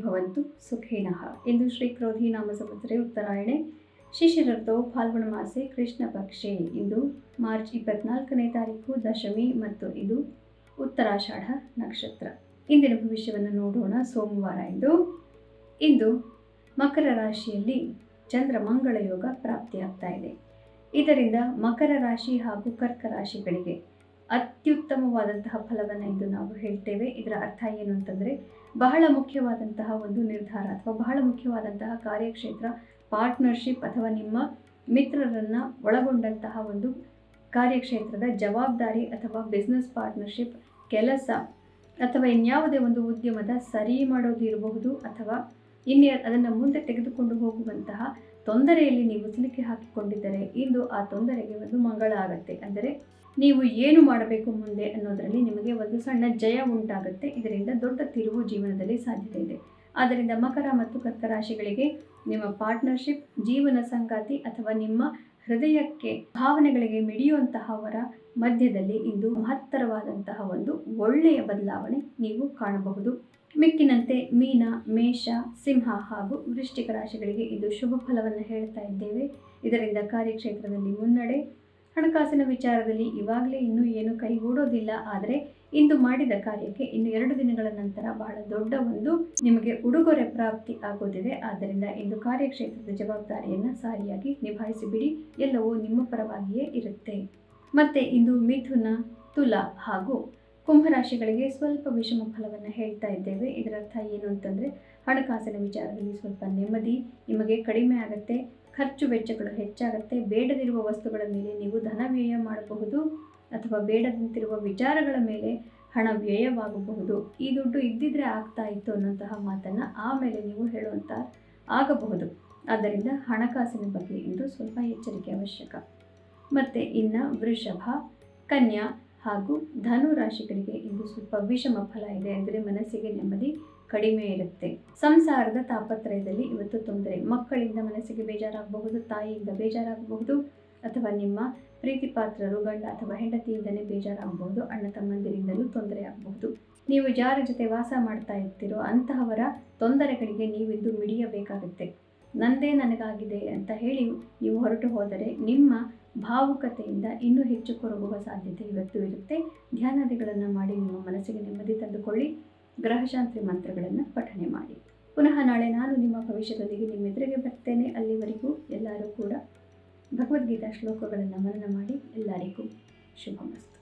ಭವಂತು ಸುಖೇನಃ. ಇಂದು ಶ್ರೀ ಕ್ರೋಧಿ ನಾಮ ಉತ್ತರಾಯಣೆ. ಶಿಶಿರರ್ಥೋ ಫಾಲ್ಗುಣ ಮಾಸೆ ಕೃಷ್ಣ ಪಕ್ಷೆ. ಇಂದು ಮಾರ್ಚ್ ಇಪ್ಪತ್ನಾಲ್ಕನೇ ತಾರೀಕು ದಶಮಿ ಮತ್ತು ಇದು ಉತ್ತರಾಷಾಢ ನಕ್ಷತ್ರ. ಇಂದಿನ ಭವಿಷ್ಯವನ್ನು ನೋಡೋಣ ಸೋಮವಾರ ಇಂದು ಇಂದು ಮಕರ ರಾಶಿಯಲ್ಲಿ ಚಂದ್ರ ಮಂಗಳ ಯೋಗ ಪ್ರಾಪ್ತಿಯಾಗ್ತಾ ಇದೆ. ಇದರಿಂದ ಮಕರ ರಾಶಿ ಹಾಗೂ ಕರ್ಕ ರಾಶಿಗಳಿಗೆ ಅತ್ಯುತ್ತಮವಾದಂತಹ ಫಲವನ್ನು ಇದು ನಾವು ಹೇಳ್ತೇವೆ. ಇದರ ಅರ್ಥ ಏನು ಅಂತಂದರೆ, ಬಹಳ ಮುಖ್ಯವಾದಂತಹ ಒಂದು ನಿರ್ಧಾರ ಅಥವಾ ಬಹಳ ಮುಖ್ಯವಾದಂತಹ ಕಾರ್ಯಕ್ಷೇತ್ರ ಪಾರ್ಟ್ನರ್ಶಿಪ್ ಅಥವಾ ನಿಮ್ಮ ಮಿತ್ರರನ್ನು ಒಳಗೊಂಡಂತಹ ಒಂದು ಕಾರ್ಯಕ್ಷೇತ್ರದ ಜವಾಬ್ದಾರಿ ಅಥವಾ ಬಿಸ್ನೆಸ್ ಪಾರ್ಟ್ನರ್ಶಿಪ್ ಕೆಲಸ ಅಥವಾ ಇನ್ಯಾವುದೇ ಒಂದು ಉದ್ಯಮದ ಸರಿ ಮಾಡೋದಿರಬಹುದು ಅಥವಾ ಇನ್ನು ಅದನ್ನು ಮುಂದೆ ತೆಗೆದುಕೊಂಡು ಹೋಗುವಂತಹ ತೊಂದರೆಯಲ್ಲಿ ನೀವು ಸಿಲುಕಿ ಹಾಕಿಕೊಂಡಿದ್ದರೆ ಇಂದು ಆ ತೊಂದರೆಗೆ ಒಂದು ಮಂಗಳ ಆಗುತ್ತೆ. ಅಂದರೆ ನೀವು ಏನು ಮಾಡಬೇಕು ಮುಂದೆ ಅನ್ನೋದರಲ್ಲಿ ನಿಮಗೆ ಒಂದು ಸಣ್ಣ ಜಯ ಉಂಟಾಗುತ್ತೆ. ಇದರಿಂದ ದೊಡ್ಡ ತಿರುವು ಜೀವನದಲ್ಲಿ ಸಾಧ್ಯತೆ ಇದೆ. ಆದ್ದರಿಂದ ಮಕರ ಮತ್ತು ಕರ್ಕ ರಾಶಿಗಳಿಗೆ ನಿಮ್ಮ ಪಾರ್ಟ್ನರ್ಶಿಪ್ ಜೀವನ ಸಂಗಾತಿ ಅಥವಾ ನಿಮ್ಮ ಹೃದಯಕ್ಕೆ ಭಾವನೆಗಳಿಗೆ ಮಿಡಿಯುವಂತಹವರ ಮಧ್ಯದಲ್ಲಿ ಇಂದು ಮಹತ್ತರವಾದಂತಹ ಒಂದು ಒಳ್ಳೆಯ ಬದಲಾವಣೆ ನೀವು ಕಾಣಬಹುದು. ಮಿಕ್ಕಿನಂತೆ ಮೀನ, ಮೇಷ, ಸಿಂಹ ಹಾಗೂ ವೃಶ್ಚಿಕ ರಾಶಿಗಳಿಗೆ ಇದು ಶುಭ ಫಲವನ್ನು ಹೇಳ್ತಾ ಇದ್ದೇವೆ. ಇದರಿಂದ ಕಾರ್ಯಕ್ಷೇತ್ರದಲ್ಲಿ ಮುನ್ನಡೆ. ಹಣಕಾಸಿನ ವಿಚಾರದಲ್ಲಿ ಇವಾಗಲೇ ಇನ್ನೂ ಏನು ಕೈಗೂಡೋದಿಲ್ಲ ಆದರೆ ಇಂದು ಮಾಡಿದ ಕಾರ್ಯಕ್ಕೆ ಇನ್ನು ಎರಡು ದಿನಗಳ ನಂತರ ಬಹಳ ದೊಡ್ಡ ಒಂದು ನಿಮಗೆ ಉಡುಗೊರೆ ಪ್ರಾಪ್ತಿ ಆಗೋದಿದೆ ಆದ್ದರಿಂದ ಇಂದು ಕಾರ್ಯಕ್ಷೇತ್ರದ ಜವಾಬ್ದಾರಿಯನ್ನು ಸಾರಿಯಾಗಿ ನಿಭಾಯಿಸಿಬಿಡಿ. ಎಲ್ಲವೂ ನಿಮ್ಮ ಪರವಾಗಿಯೇ ಇರುತ್ತೆ. ಮತ್ತೆ ಇಂದು ಮಿಥುನ, ತುಲಾ ಹಾಗೂ ಕುಂಭರಾಶಿಗಳಿಗೆ ಸ್ವಲ್ಪ ವಿಷಮ ಫಲವನ್ನು ಹೇಳ್ತಾ ಇದ್ದೇವೆ. ಇದರರ್ಥ ಏನು ಅಂತಂದರೆ, ಹಣಕಾಸಿನ ವಿಚಾರದಲ್ಲಿ ಸ್ವಲ್ಪ ನೆಮ್ಮದಿ, ನಿಮಗೆ ಕಡಿಮೆ ಆಗುತ್ತೆ, ಖರ್ಚು ವೆಚ್ಚಗಳು ಹೆಚ್ಚಾಗುತ್ತೆ, ಬೇಡದಿರುವ ವಸ್ತುಗಳ ಮೇಲೆ ನೀವು ಧನ ವ್ಯಯ ಮಾಡಬಹುದು, ಅಥವಾ ಬೇಡದಂತಿರುವ ವಿಚಾರಗಳ ಮೇಲೆ ಹಣ ವ್ಯಯವಾಗಬಹುದು. ಈ ದುಡ್ಡು ಇದ್ದಿದ್ರೆ ಆಗ್ತಾ ಇತ್ತು ಅನ್ನೋಂತಹ ಮಾತನ್ನು ಆಮೇಲೆ ನೀವು ಹೇಳುವಂಥ ಆಗಬಹುದು. ಆದ್ದರಿಂದ ಹಣಕಾಸಿನ ಬಗ್ಗೆ ಇಂದು ಸ್ವಲ್ಪ ಎಚ್ಚರಿಕೆ ಅವಶ್ಯಕ. ಮತ್ತು ಇನ್ನು ವೃಷಭ, ಕನ್ಯಾ ಹಾಗೂ ಧನು ರಾಶಿಗಳಿಗೆ ಇಂದು ಸ್ವಲ್ಪ ವಿಷಮ ಫಲ ಇದೆ ಅಂದರೆ ಮನಸ್ಸಿಗೆ ನೆಮ್ಮದಿ ಕಡಿಮೆ ಇರುತ್ತೆ. ಸಂಸಾರದ ತಾಪತ್ರಯದಲ್ಲಿ ಇವತ್ತು ತೊಂದರೆ. ಮಕ್ಕಳಿಂದ ಮನಸ್ಸಿಗೆ ಬೇಜಾರಾಗಬಹುದು, ತಾಯಿಯಿಂದ ಬೇಜಾರಾಗಬಹುದು, ಅಥವಾ ನಿಮ್ಮ ಪ್ರೀತಿ ಪಾತ್ರರು ಗಂಡ ಅಥವಾ ಹೆಂಡತಿಯಿಂದಲೇ ಬೇಜಾರಾಗಬಹುದು, ಅಣ್ಣ ತಮ್ಮಂದಿರಿಂದಲೂ ತೊಂದರೆ ಆಗಬಹುದು. ನೀವು ಯಾರ ಜೊತೆ ವಾಸ ಮಾಡ್ತಾ ಇರ್ತೀರೋ ಅಂತಹವರ ತೊಂದರೆಗಳಿಗೆ ನೀವಿಂದು ಮಿಡಿಯಬೇಕಾಗುತ್ತೆ. ನಂದೇ ನನಗಾಗಿದೆ ಅಂತ ಹೇಳಿ ನೀವು ಹೊರಟು ಹೋದರೆ ನಿಮ್ಮ ಭಾವುಕತೆಯಿಂದ ಇನ್ನೂ ಹೆಚ್ಚು ಕೊರಗುವ ಸಾಧ್ಯತೆ ಇವತ್ತು ಇರುತ್ತೆ. ಧ್ಯಾನಾದಿಗಳನ್ನು ಮಾಡಿ ನಿಮ್ಮ ಮನಸ್ಸಿಗೆ ನೆಮ್ಮದಿ ತಂದುಕೊಳ್ಳಿ. ಗ್ರಹಶಾಂತಿ ಮಂತ್ರಗಳನ್ನು ಪಠನೆ ಮಾಡಿ. ಪುನಃ ನಾಳೆ ನಾನು ನಿಮ್ಮ ಭವಿಷ್ಯದೊಂದಿಗೆ ನಿಮ್ಮ ಎದುರಿಗೆ ಬರ್ತೇನೆ. ಅಲ್ಲಿವರೆಗೂ ಎಲ್ಲರೂ ಕೂಡ ಭಗವದ್ಗೀತಾ ಶ್ಲೋಕಗಳನ್ನು ಮನನ ಮಾಡಿ ಎಲ್ಲರಿಗೂ ಶುಭಮಸ್ತು.